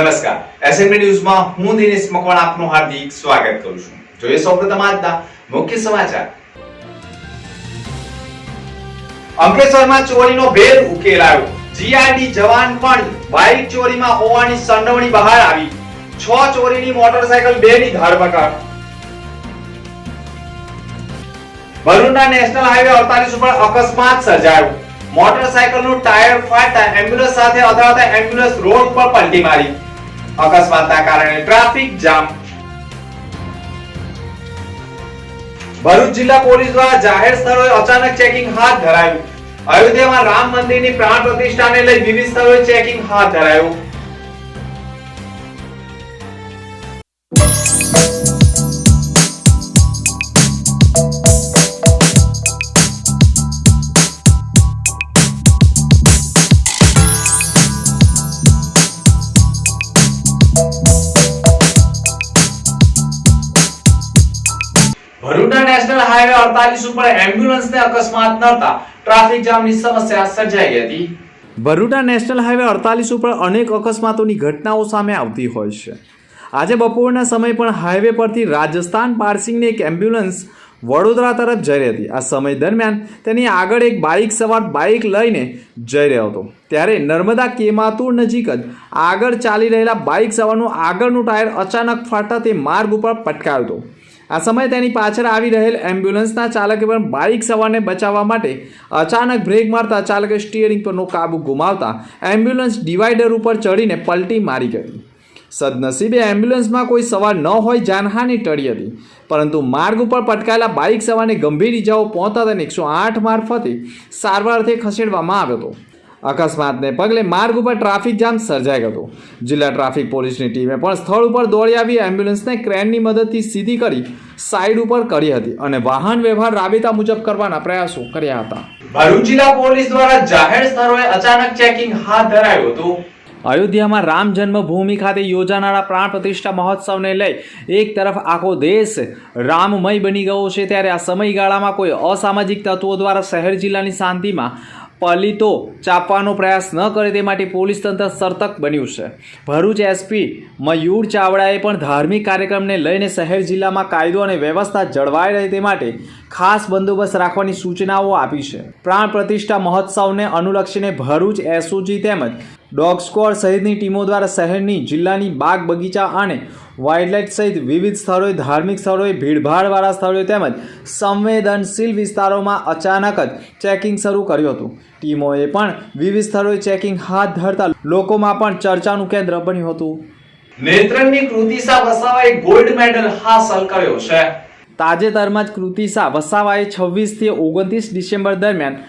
નમસ્કાર. એસએમબી ન્યૂઝમાં હું દિનેશ મકવાણા આપનું હાર્દિક સ્વાગત કરું છું. જોઈએ સૌપ્રથમ આજના મુખ્ય સમાચાર. અંકલેશ્વરમાં ચોરીનો ભેદ ઉકેલાયો. જીઆરડી જવાન પણ બાઇક ચોરીમાં હોવાની સંડવણી બહાર આવી. છ ચોરીની મોટરસાયકલ બે ની ધરપકડ ભરૂચના નેશનલ હાઈવે 48 ઉપર અકસ્માત સર્જાયો. મોટરસાયકલનું ટાયર ફાટતા એમ્બ્યુલન્સ સાથે અથડાતા એમ્બ્યુલન્સ રોડ પર પલટી મારી. અકસ્માતના કારણે ટ્રાફિક જામ. ભરૂચ જિલ્લા પોલીસ દ્વારા જાહેર સ્થળોએ અચાનક ચેકિંગ હાથ ધરાયું. અયોધ્યામાં રામ મંદિરની પ્રાણ પ્રતિષ્ઠાને લઈ વિવિધ સ્થળોએ ચેકિંગ હાથ ધરાયું. 48 ઉપર એમ્બ્યુલન્સને અકસ્માત નડતા ટ્રાફિક જામની સમસ્યા સર્જાઈ હતી. ભરૂચના નેશનલ હાઈવે 48 ઉપર અનેક અકસ્માતોની ઘટનાઓ સામે આવતી હોય છે. આજે બપોરના સમય પણ હાઈવે પરથી રાજસ્થાન પાર્સિંગની એક એમ્બ્યુલન્સ વડોદરા તરફ જઈ રહી હતી. આ સમય દરમિયાન તેની આગળ એક બાઇક સવાર બાઇક લઈને જઈ રહ્યો હતો. ત્યારે નર્મદા કેમાતુર નજીક જ આગળ ચાલી રહેલા બાઇક સવારનું આગળનું ટાયર અચાનક ફાટતા તે માર્ગ ઉપર પટકાયો હતો. આ સમયે તેની પાછળ આવી રહેલ એમ્બ્યુલન્સના ચાલકે પણ બાઇક સવારને બચાવવા માટે અચાનક બ્રેક મારતા ચાલકે સ્ટીયરિંગ પરનો કાબુ ગુમાવતા એમ્બ્યુલન્સ ડિવાઈડર ઉપર ચડીને પલટી મારી ગઈ. સદનસીબે એમ્બ્યુલન્સમાં કોઈ સવાર ન હોય જાનહાની ટળી હતી. પરંતુ માર્ગ ઉપર પટકાયેલા બાઇક સવારને ગંભીર ઇજાઓ પહોંચતા તેને એકસો આઠ મારફતે સારવારથી ખસેડવામાં આવ્યો હતો. અકસ્માતને પગલે માર્ગ ઉપર ટ્રાફિક જામ સર્જાઈ ગયો હતો. જિલ્લા ટ્રાફિક પોલીસની ટીમે પણ સ્થળ ઉપર દોડી આવી એમ્બ્યુલન્સને ક્રેનની મદદથી સીધી કરી સાઈડ ઉપર કરી હતી અને વાહન વ્યવહાર રાબેતા મુજબ કરવાના પ્રયાસો કર્યા હતા. ભરૂચ જિલ્લા પોલીસ દ્વારા જાહેર સ્થળોએ અચાનક ચેકિંગ હાથ ધરાયું હતું. અયોધ્યામાં રામ જન્મભૂમિ ખાતે યોજાનારા પ્રાણ પ્રતિષ્ઠા મહોત્સવને લઈ એક તરફ આખો દેશ રામમય બની ગયો છે ત્યારે આ સમયગાળામાં કોઈ અસામાજિક તત્વો દ્વારા શહેર જિલ્લાની શાંતિમાં પલિતો ચાપવાનો પ્રયાસ ન કરે તે માટે પોલીસ તંત્ર સતર્ક બન્યું છે. ભરૂચ એસપી મયુર ચાવડાએ પણ ધાર્મિક કાર્યક્રમને લઈને શહેર જિલ્લામાં કાયદો અને વ્યવસ્થા જળવાઈ રહે તે માટે ખાસ બંદોબસ્ત રાખવાની સૂચનાઓ આપી છે. પ્રાણ પ્રતિષ્ઠા મહોત્સવને અનુલક્ષીને ભરૂચ એસઓજી તેમજ ડોગ સ્કોર સહિતની ટીમો દ્વારા શહેરની જિલ્લાની બાગ બગીચા અને વાઇલ્ડલાઇફ સહિત વિવિધ સ્થળોએ ધાર્મિક સ્થળોએ ભીડભાડવાળા સ્થળોએ તેમજ સંવેદનશીલ વિસ્તારોમાં અચાનક જ ચેકિંગ શરૂ કર્યું હતું. ટીમોએ પણ વિવિધ સ્થળોએ ચેકિંગ હાથ ધરતા લોકોમાં પણ ચર્ચાનું કેન્દ્ર બન્યું હતું. નેત્રંગની કૃતિસા વસાવાએ ગોલ્ડ મેડલ હાંસલ કર્યો છે. તાજેતરમાં જ કૃતિસા વસાવાએ છવ્વીસથી ઓગણત્રીસ ડિસેમ્બર દરમિયાન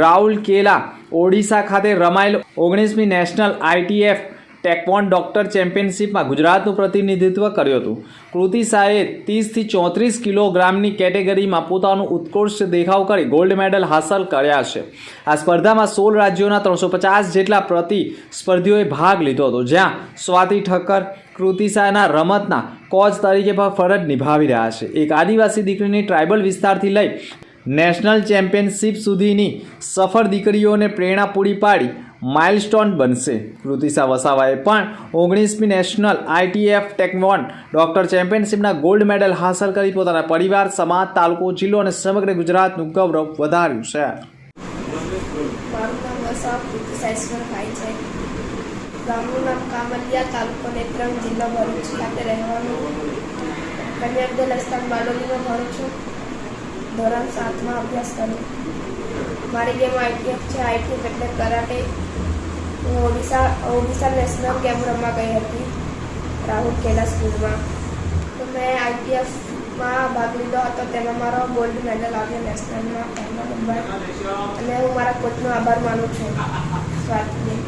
રાઉલ કેલા ઓડિશા ખાતે રમાયેલ ઓગણીસમી નેશનલ આઈટીએફ ટેકવોન ડોક્ટર ચેમ્પિયનશિપમાં ગુજરાતનું પ્રતિનિધિત્વ કર્યું હતું. કૃતિસાએ ત્રીસથી ચોત્રીસ કિલોગ્રામની કેટેગરીમાં પોતાનું ઉત્કૃષ્ટ દેખાવ કરી ગોલ્ડ મેડલ હાંસલ કર્યા છે. આ સ્પર્ધામાં સોળ રાજ્યોના ત્રણસો પચાસ જેટલા પ્રતિસ્પર્ધીઓએ ભાગ લીધો હતો, જ્યાં સ્વાતિ ઠક્કર કૃતિસાના રમતના કોચ તરીકે પણ ફરજ નિભાવી રહ્યા છે. એક આદિવાસી દીકરીની ટ્રાઇબલ વિસ્તારથી લઈ નેશનલ ચેમ્પિયનશિપ સુધીની સફળ દીકરીઓને પ્રેરણા પૂરી પાડી માઇલસ્ટોન બનશે. કૃતિશા વસાવાએ પણ ઓગણીસમી નેશનલ આઈટીએફ ટેકવોન ડોક્ટર ચેમ્પિયનશિપના ગોલ્ડ મેડલ હાંસલ કરી પોતાના પરિવાર, સમાજ, તાલુકો, જિલ્લો અને સમગ્ર ગુજરાતનું ગૌરવ વધાર્યું છે. ગામનું નામ કામલિયા તાલુકો નેત્રંગ જિલ્લો ભરૂચ ખાતે રહેવાનું. કન્યા વિદ્યાલય બાલોલીમાં ભણું છું. ધોરણ સાતમાં અભ્યાસ કર્યો. મારી ગેમ આઈટીએફ છે, આઈટીએફ એટલે કરાટે. હું ઓડિશા ઓડિશા નેશનલ ગેમ રમવા ગઈ હતી, રાહુલ કેલા સ્કૂલમાં. તો મેં આઈટીએફમાં ભાગ લીધો હતો, તેમાં મારો ગોલ્ડ મેડલ આવ્યો નેશનલમાં, પહેલો નંબર અને હું મારા કોચનો આભાર માનું છું Swatiben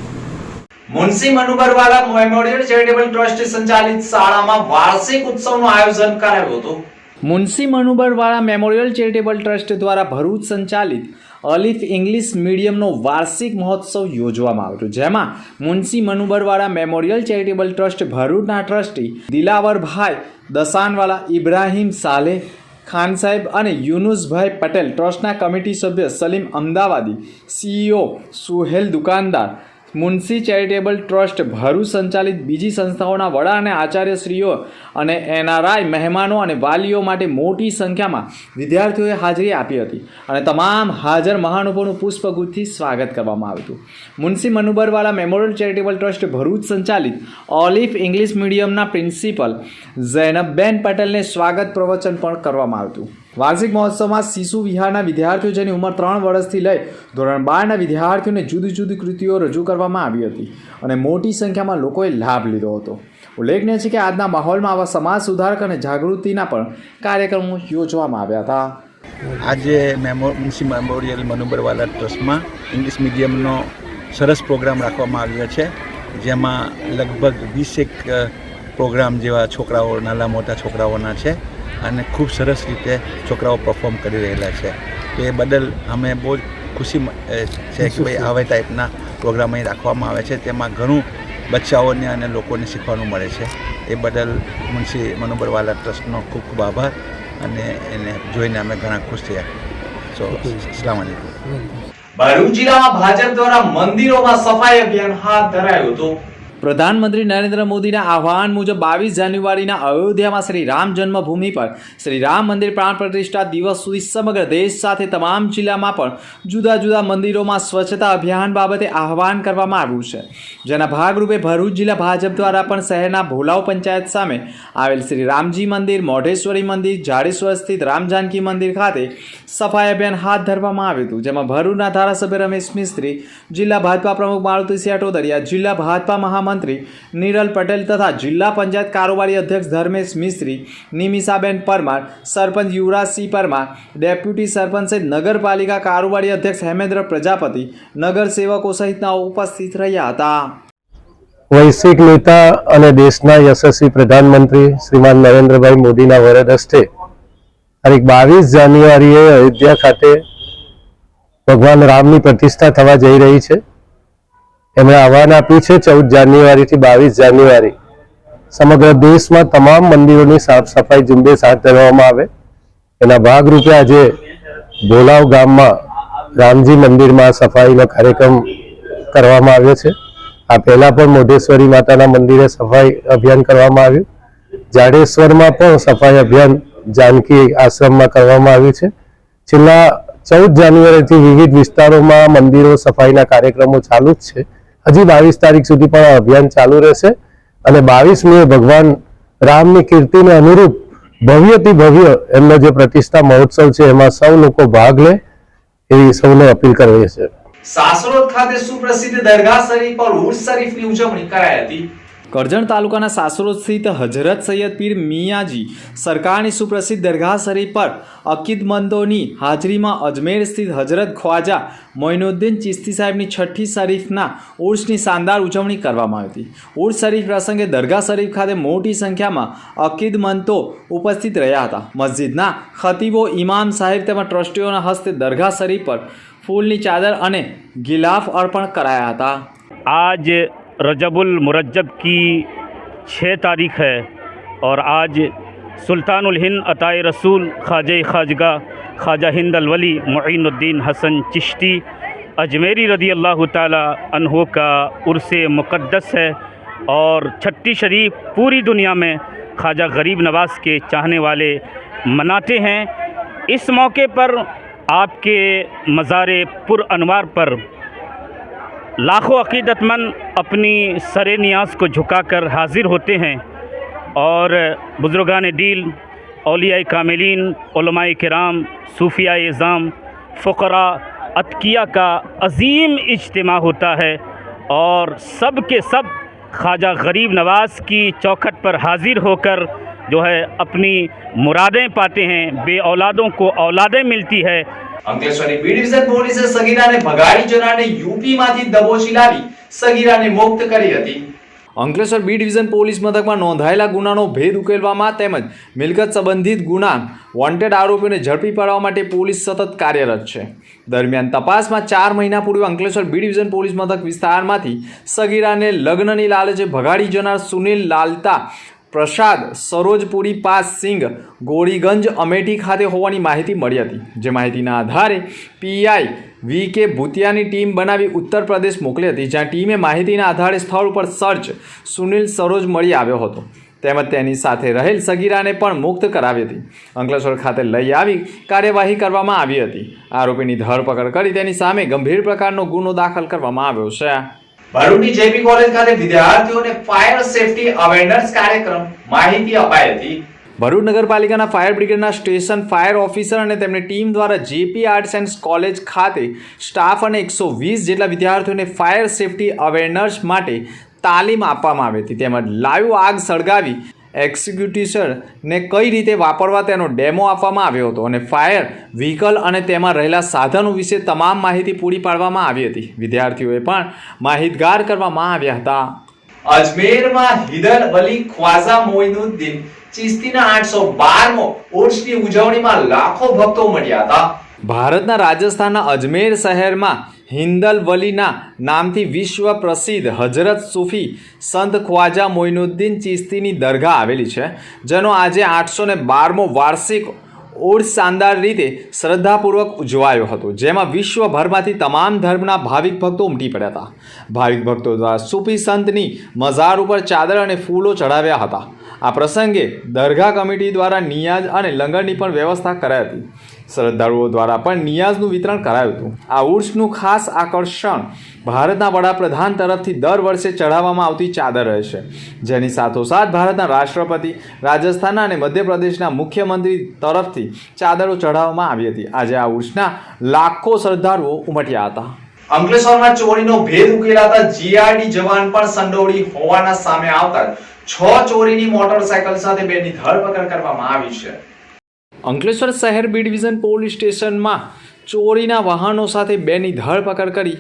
Munshi Manubarwala memorial charitable trust સંચાલિત શાળામાં વાર્ષિક ઉત્સવનું આયોજન કરાયું હતું. Munshi Manubarwala memorial charitable trust દ્વારા ભરૂચ સંચાલિત અલિફ ઇંગ્લિશ મીડિયમનો વાર્ષિક મહોત્સવ યોજવામાં આવ્યો જેમાં Munshi Manubarwala memorial charitable trust, ભરૂચના ટ્રસ્ટી દિલાવરભાઈ દસાનવાલા, ઇબ્રાહીમ સાલે ખાન સાહેબ અને યુનુસભાઈ પટેલ ટ્રસ્ટના કમિટી સભ્ય સલીમ અમદાવાદી, સીઈઓ સુહેલ દુકાનદાર મુનસી ચેરિટેબલ ટ્રસ્ટ ભરૂચ સંચાલિત બીજી સંસ્થાઓના વડા અને આચાર્યશ્રીઓ અને એનઆરઆઈ મહેમાનો અને વાલીઓ માટે મોટી સંખ્યામાં વિદ્યાર્થીઓએ હાજરી આપી હતી અને તમામ હાજર મહાનુભાવોનું પુષ્પગુચ્છથી સ્વાગત કરવામાં આવ્યું હતું. Munshi Manubarwala memorial charitable trust Bharuch સંચાલિત ઓલિફ ઇંગ્લિશ મીડિયમના પ્રિન્સિપલ ઝૈનબબેન પટેલને સ્વાગત પ્રવચન પણ કરવામાં આવ્યું હતું. વાર્ષિક મહોત્સવમાં શિશુ વિહારના વિદ્યાર્થીઓ જેની ઉંમર ત્રણ વર્ષથી લઈ ધોરણ બારના વિદ્યાર્થીઓને જુદી જુદી કૃતિઓ રજૂ કરવામાં આવી હતી અને મોટી સંખ્યામાં લોકોએ લાભ લીધો હતો. ઉલ્લેખનીય છે કે આજના માહોલમાં આવા સમાજ સુધારક અને જાગૃતિના પણ કાર્યક્રમો યોજવામાં આવ્યા હતા. આજે મેમો મુન્સી મેમોરિયલ મનુબરવાલા ટ્રસ્ટમાં ઇંગ્લિશ મીડિયમનો સરસ પ્રોગ્રામ રાખવામાં આવ્યો છે, જેમાં લગભગ વીસેક પ્રોગ્રામ જેવા છોકરાઓ, નાના મોટા છોકરાઓના છે. અને ખૂબ સરસ રીતે છોકરાઓ પરફોર્મ કરી રહેલા છે. તો એ બદલ અમે બહુ જ ખુશી છે કે ભાઈ આવા ટાઈપના પ્રોગ્રામ અહીં રાખવામાં આવે છે. તેમાં ઘણું બચ્ચાઓને અને લોકોને શીખવાનું મળે છે. એ બદલ મુનશી મનોબરવાલા ટ્રસ્ટનો ખૂબ ખૂબ આભાર અને એને જોઈને અમે ઘણા ખુશ થયા. સો સલામ વાલેકુમ ભરૂચ જિલ્લામાં ભાજપ દ્વારા મંદિરોમાં સફાઈ અભિયાન હાથ ધરાયું હતું. પ્રધાનમંત્રી નરેન્દ્ર મોદીના આહવાન મુજબ બાવીસ જાન્યુઆરીના અયોધ્યામાં શ્રી રામ જન્મભૂમિ પર શ્રી રામ મંદિર પ્રાણ પ્રતિષ્ઠા દિવસ સુધી સમગ્ર દેશ સાથે તમામ જિલ્લામાં પણ જુદા જુદા મંદિરોમાં સ્વચ્છતા અભિયાન બાબતે આહવાન કરવામાં આવ્યું છે. જેના ભાગરૂપે ભરૂચ જિલ્લા ભાજપ દ્વારા પણ શહેરના ભોલાવ પંચાયત સામે આવેલ શ્રી રામજી મંદિર, મોઢેશ્વરી મંદિર, જાડેશ્વર સ્થિત રામ જાનકી મંદિર ખાતે સફાઈ અભિયાન હાથ ધરવામાં આવ્યું હતું, જેમાં ભરૂચના ધારાસભ્ય રમેશ મિસ્ત્રી, જિલ્લા ભાજપા પ્રમુખ મારુતિસિંહ અટોદરિયા જિલ્લા ભાજપા મહામંત્રી નિરલ પટેલ તથા જિલ્લા પંચાયત કારોબારી અધ્યક્ષ ધર્મેશ મિસ્ત્રી, નિમિષાબેન પરમાર, સરપંચ યુવરાજસિંહ પરમાર, ડેપ્યુટી સરપંચ સહિત નગરપાલિકા કારોબારી અધ્યક્ષ હેમેન્દ્ર પ્રજાપતિ, નગર સેવકો સહિતના ઉપસ્થિત રહ્યા હતા. વૈશ્વિક નેતા અને દેશના યશસ્વી પ્રધાનમંત્રી શ્રીમાન નરેન્દ્રભાઈ મોદીના વરદ હસ્તે તારીખ બાવીસ જાન્યુઆરીએ અયોધ્યા ખાતે ભગવાન રામની પ્રતિષ્ઠા થવા જઈ રહી છે. એમણે આહવાન આપ્યું છે ચૌદ જાન્યુઆરીથી બાવીસ જાન્યુઆરી. સમગ્ર દેશમાં તમામ મંદિરોની સાફ સફાઈ ઝુંબેશ હાથ ધરવામાં આવે. એના ભાગરૂપે આજે ભોલાવ ગામમાં રામજી મંદિરમાં સફાઈનો કાર્યક્રમ કરવામાં આવ્યો છે. આ પહેલા પણ મોઢેશ્વરી માતાના મંદિરે સફાઈ અભિયાન કરવામાં આવ્યું. જાડેશ્વરમાં પણ સફાઈ અભિયાન જાનકી આશ્રમમાં કરવામાં આવ્યું છે. છેલ્લા ચૌદ જાન્યુઆરીથી વિવિધ વિસ્તારોમાં મંદિરો સફાઈના કાર્યક્રમો ચાલુ જ છે. હજી બાવીસ તારીખ સુધી પણ અભિયાન ચાલુ રહેશે અને બાવીસ મે ભગવાન રામની કીર્તિને અનુરૂપ ભવ્યથી ભવ્ય એમનો જે પ્રતિષ્ઠા મહોત્સવ છે, એમાં સૌ લોકો ભાગ લે એવી સૌને અપીલ કરવી છે. સાસરોદ ખાતે સુપ્રસિદ્ધ દરગાહ શરીફ પર ઉર્સ શરીફની ઉજવણી કરાઈ હતી. કરજણ તાલુકાના સાસરોદ સ્થિત હજરત સૈયદ પીર મિયાજી સરકારની સુપ્રસિદ્ધ દરગાહ શરીફ પર અકીદમંદોની હાજરીમાં અજમેર સ્થિત હજરત ખ્વાજા મોઇનુદ્દીન ચિસ્તી સાહેબની છઠ્ઠી શરીફના ઉર્સની શાનદાર ઉજવણી કરવામાં આવી હતી. ઉર્સ શરીફ પ્રસંગે દરગાહ શરીફ ખાતે મોટી સંખ્યામાં અકીદમંતો ઉપસ્થિત રહ્યા હતા. મસ્જિદના ખતીબો ઇમામ સાહેબ તેમજ ટ્રસ્ટીઓના હસ્તે દરગાહ શરીફ પર ફૂલની ચાદર અને ગિલાફ અર્પણ કરાયા હતા. رجب المرجب کی چھ تاریخ ہے اور آج سلطان الہند عطائے رسول خواجہ خاجگاہ خواجہ ہند الولی معین الدین حسن چشتی اجمیری رضی اللہ تعالی عنہ کا عرس مقدس ہے اور چھٹی شریف پوری دنیا میں خواجہ غریب نواز کے چاہنے والے مناتے ہیں۔ اس موقع پر آپ کے مزار پر انوار پر لاکھوں عقیدت مند اپنی سر نیاز کو جھکا کر حاضر ہوتے ہیں اور بزرگان دیل اولیاء کاملین، علماء کرام، صوفیاء اظام فقراء عطقیہ کا عظیم اجتماع ہوتا ہے اور سب کے سب خواجہ غریب نواز کی چوکھٹ پر حاضر ہو کر جو ہے اپنی مرادیں پاتے ہیں، بے اولادوں کو اولادیں ملتی ہے અંકલેશ્વરની બી ડિવિઝન પોલીસે સગીરાને ભગાડી જનારને યુપીમાંથી દબોચી લાવી સગીરાને મુક્ત કરી હતી. અંકલેશ્વર બી ડિવિઝન પોલીસ મથકમાં નોંધાયેલા ગુનાનો ભેદ ઉકેલવામાં તેમજ મિલકત સંબંધિત ગુના વોન્ટેડ આરોપીઓને ઝડપી પાડવા માટે પોલીસ સતત કાર્યરત છે. દરમિયાન તપાસમાં ચાર મહિના પૂર્વે અંકલેશ્વર બી ડિવિઝન પોલીસ મથક વિસ્તારમાંથી સગીરાને લગ્નની લાલચે ભગાડી જનાર સુનિલ લાલતા પ્રસાદ સરોજપુરી પાસ સિંઘ ગોળીગંજ અમેઠી ખાતે હોવાની માહિતી મળી હતી. જે માહિતીના આધારે પીઆઈ વી કે ભૂતિયાની ટીમ બનાવી ઉત્તર પ્રદેશ મોકલી હતી, જ્યાં ટીમે માહિતીના આધારે સ્થળ ઉપર સર્ચ સુનિલ સરોજ મળી આવ્યો હતો. તેમજ તેની સાથે રહેલ સગીરાને પણ મુક્ત કરાવી હતી. અંકલેશ્વર ખાતે લઈ આવી કાર્યવાહી કરવામાં આવી હતી. આરોપીની ધરપકડ કરી તેની સામે ગંભીર પ્રકારનો ગુનો દાખલ કરવામાં આવ્યો છે. ભરૂચની જેપી કોલેજ ખાતે વિદ્યાર્થીઓને ફાયર સેફટી અવેરનેસ કાર્યક્રમ માહિતી અપાઈ હતી. ભરૂચ નગરપાલિકાના ફાયર બ્રિગેડના સ્ટેશન ફાયર ઓફિસર અને તેમની ટીમ દ્વારા જેપી આર્ટ્સ એન્ડ કોલેજ ખાતે સ્ટાફ અને એકસો વીસ જેટલા વિદ્યાર્થીઓને ફાયર સેફટી અવેરનેસ માટે તાલીમ આપવામાં આવી હતી. તેમજ લાઈવ આગ સળગાવી એક્ઝિક્યુટિવને કઈ રીતે વાપરવા તેનો ડેમો આપવામાં આવ્યો હતો અને ફાયર, વ્હીકલ અને તેમાં રહેલા સાધનો વિશે તમામ માહિતી પૂરી પાડવામાં આવી હતી. વિદ્યાર્થીઓએ પણ માહિતગાર કરવામાં આવ્યા હતા. અજમેરમાં હિદર અલી ખ્વાઝા મોઇનુદ્દીન ચિસ્તીના આઠસો બારમો ઉર્ષની ઉજવણીમાં લાખો ભક્તો મળ્યા હતા. ભારતના રાજસ્થાનના અજમેર શહેરમાં હિન્દલવલીના નામથી વિશ્વ પ્રસિદ્ધ હજરત સૂફી સંત ખ્વાજા મોઇનુદ્દીન ચિસ્તીની દરગાહ આવેલી છે, જેનો આજે આઠસો ને બારમો વાર્ષિક ઉર્સ શાનદાર રીતે શ્રદ્ધાપૂર્વક ઉજવાયો હતો, જેમાં વિશ્વભરમાંથી તમામ ધર્મના ભાવિક ભક્તો ઉમટી પડ્યા હતા. ભાવિક ભક્તો દ્વારા સૂફી સંતની મઝાર ઉપર ચાદર અને ફૂલો ચઢાવ્યા હતા. આ પ્રસંગે દરગાહ કમિટી દ્વારા નિયાજ અને લંગરની પણ વ્યવસ્થા કરાઈ હતી. શ્રદ્ધાળુઓ દ્વારા પણ નિયાઝનું વિતરણ કરાયું હતું. આ ઉર્સનું ખાસ આકર્ષણ ભારતના વડાપ્રધાન તરફથી દર વર્ષે ચઢાવવામાં આવતી ચાદર રહેશે જેની સાથોસાથ ભારતના રાષ્ટ્રપતિ, રાજસ્થાનના અને મધ્યપ્રદેશના મુખ્યમંત્રી તરફથી ચાદરો ચઢાવવામાં આવી હતી. આજે આ ઉર્સના લાખો શ્રદ્ધાળુઓ ઉમટ્યા હતા. અંકલેશ્વરમાં ચોરીનો ભેદ ઉકેલાતા જીઆરડી જવાન પણ સંડોવડી હોવાના સામે આવતા છ ચોરીની મોટરસાયકલ સાથે બેની ધરપકડ કરવામાં આવી છે. અંકલેશ્વર શહેર બી ડિવિઝન પોલીસ સ્ટેશનમાં ચોરીના વાહનો સાથે બેની ધરપકડ કરી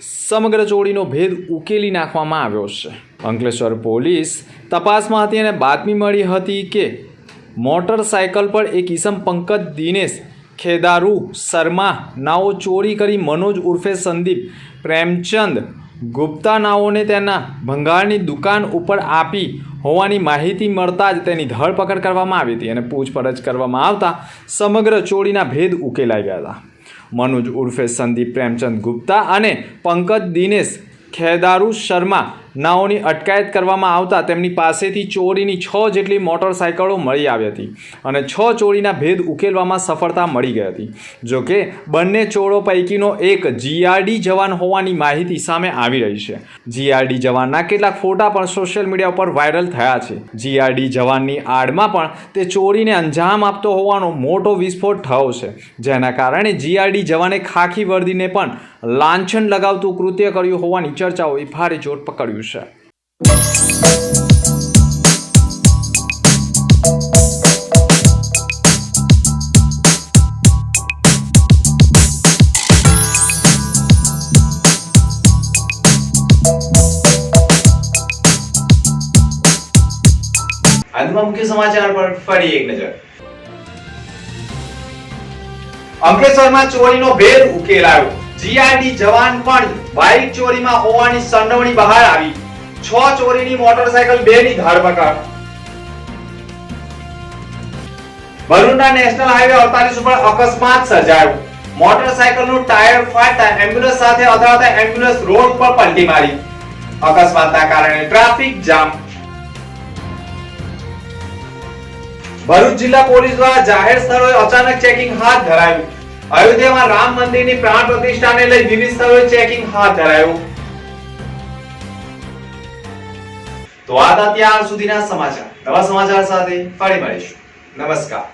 સમગ્ર ચોરીનો ભેદ ઉકેલી નાખવામાં આવ્યો છે. અંકલેશ્વર પોલીસ તપાસમાં હતી અને બાતમી મળી હતી કે મોટરસાયકલ પર એક ઈસમ પંકજ, દિનેશ, ખેદારુ, શર્મા નાઓ ચોરી કરી મનોજ ઉર્ફે સંદીપ, પ્રેમચંદ ગુપ્તા નાઓને તેના ભંગારની દુકાન ઉપર આપી હોવાની માહિતી મળતા જ તેની ધરપકડ કરવામાં આવી હતી અને પૂછપરછ કરવામાં આવતા સમગ્ર ચોરીના ભેદ ઉકેલાઈ ગયા હતા. મનોજ ઉર્ફે સંદીપ પ્રેમચંદ ગુપ્તા અને પંકજ દિનેશ ખેદારુ શર્મા નાઓની અટકાયત કરવામાં આવતા તેમની પાસેથી ચોરીની છ જેટલી મોટરસાયકલો મળી આવી હતી અને છ ચોરીના ભેદ ઉકેલવામાં સફળતા મળી ગઈ હતી. જો કે, બંને ચોરો પૈકીનો એક જીઆરડી જવાન હોવાની માહિતી સામે આવી રહી છે. જીઆરડી જવાનના કેટલાક ફોટા પણ સોશિયલ મીડિયા ઉપર વાયરલ થયા છે. જીઆરડી જવાનની આડમાં પણ તે ચોરીને અંજામ આપતો હોવાનો મોટો વિસ્ફોટ થયો છે. જેના કારણે જીઆરડી જવાને ખાખી વર્દીને પણ લાંછન લગાવતું કૃત્ય કર્યું હોવાની ચર્ચાઓએ ભારે જોટ પકડ્યું છે. અંતમાં મુખ્ય સમાચાર પર ફરી એક નજર અંકલેશ્વરમાં ચોરીનો ભેદ ઉકેલાયો જીઆરડી જવાન પણ બાઇક ચોરીમાં હોવાની સંડોવણી બહાર આવી. છ ચોરીની મોટરસાયકલ બે ની ધરપકડ ભરૂચના નેશનલ હાઈવે 48 ઉપર અકસ્માત સર્જાયો. મોટરસાયકલનું ટાયર ફાટતા એમ્બ્યુલન્સ સાથે અથડાતા એમ્બ્યુલન્સ રોડ પર પલટી મારી. અકસ્માતના કારણે ટ્રાફિક જામ. ભરૂચ જિલ્લા પોલીસ દ્વારા જાહેર સ્થળોએ અચાનક ચેકિંગ હાથ ધરાયું. અયોધ્યામાં રામ મંદિરની પ્રાણ પ્રતિષ્ઠાને લઈ વિવિધ સ્થળોએ ચેકિંગ હાથ ધરાયું. તો આ હતા ત્યાં સુધીના સમાચાર. નવા સમાચાર સાથે ફરી મળીશું. નમસ્કાર.